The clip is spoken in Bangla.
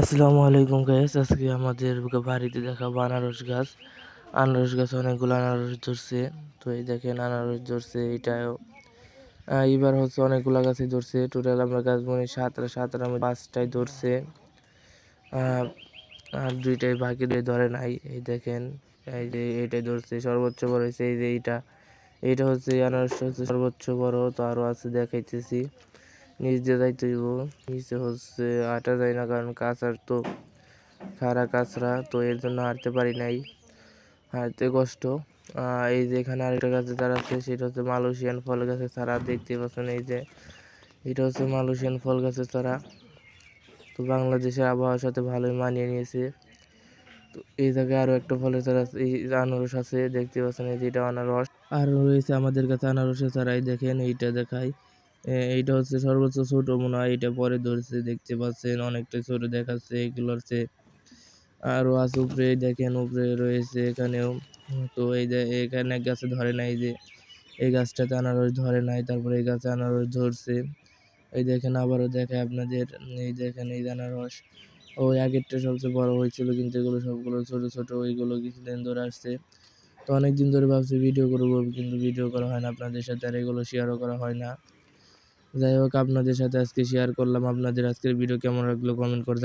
আসসালামু আলাইকুম গাইস আজকে আমাদের বাড়িতে দেখাবো আনারস গাছ। আনারস গাছে অনেকগুলো আনারস ধরছে। তো এই দেখেন আনারস ধরছে, এটাও। এবার হচ্ছে অনেকগুলো গাছে ধরছে। টোটাল আমরা গাছ মনে সাতটা সাতটা পাঁচটায় ধরছে। আর দুইটাই বাকি ধরে নাই। এই দেখেন, এই যে এইটাই ধরছে, সর্বোচ্চ বড় হয়েছে, এই যে এইটা। এইটা হচ্ছে আনারস হচ্ছে সর্বোচ্চ বড়, তো আরও আছে দেখাইতেছি। নিচ দিয়ে যাইতে হইব। নিচে হচ্ছে হাঁটা যায় না, কারণ কাঁচার তো খাড়া কাঁচরা, তো এর জন্য হাঁটতে পারি নাই। হাঁটতে কষ্ট। এই যে এখানে আরেকটা গাছে চারা আছে, সেটা হচ্ছে মালয়েশিয়ান ফল গাছের চারা, দেখতে পাচ্ছেন এই যে। এটা হচ্ছে মালয়েশিয়ান ফল গাছের চারা। তো বাংলাদেশের আবহাওয়ার সাথে ভালোই মানিয়ে নিয়েছে। তো এই জায়গায় আরও একটা ফলের চারা এই আনারস আছে, দেখতে পাচ্ছেন এই যে এটা আনারস। আর রয়েছে আমাদের কাছে আনারসের চারাই, দেখেন এইটা দেখাই। এ- এইটা হচ্ছে সর্বোচ্চ ছোট মনে হয় এটা পরে ধরছে, দেখতে পাচ্ছেন, অনেকটা ছোট দেখাচ্ছে, এগুলো হচ্ছে আরও আছে উপরে দেখেন উপরে রয়েছে এখানেও তো এই যে এখানে গাছে ধরে নাই যে এই গাছটাতে আনারস ধরে নাই, তারপরে এই গাছে আনারস ধরছে, এই দেখেন আবারও দেখায় আপনাদের, এই দেখেন এই আনারস, ওই আগেরটা সবচেয়ে বড় হয়েছিল, কিন্তু এগুলো সবগুলো ছোট ছোট, ওইগুলো কিছুদিন ধরে আসছে, তো অনেক দিন ধরে ভাবছি ভিডিও করব, কিন্তু ভিডিও করা হয় না, আপনাদের সাথে আর এগুলো শেয়ারও করা হয় না যাই হোক, আপনাদের সাথে আজকে শেয়ার করলাম। আপনাদের আজকের ভিডিও কেমন লাগল কমেন্ট করে জানাবেন।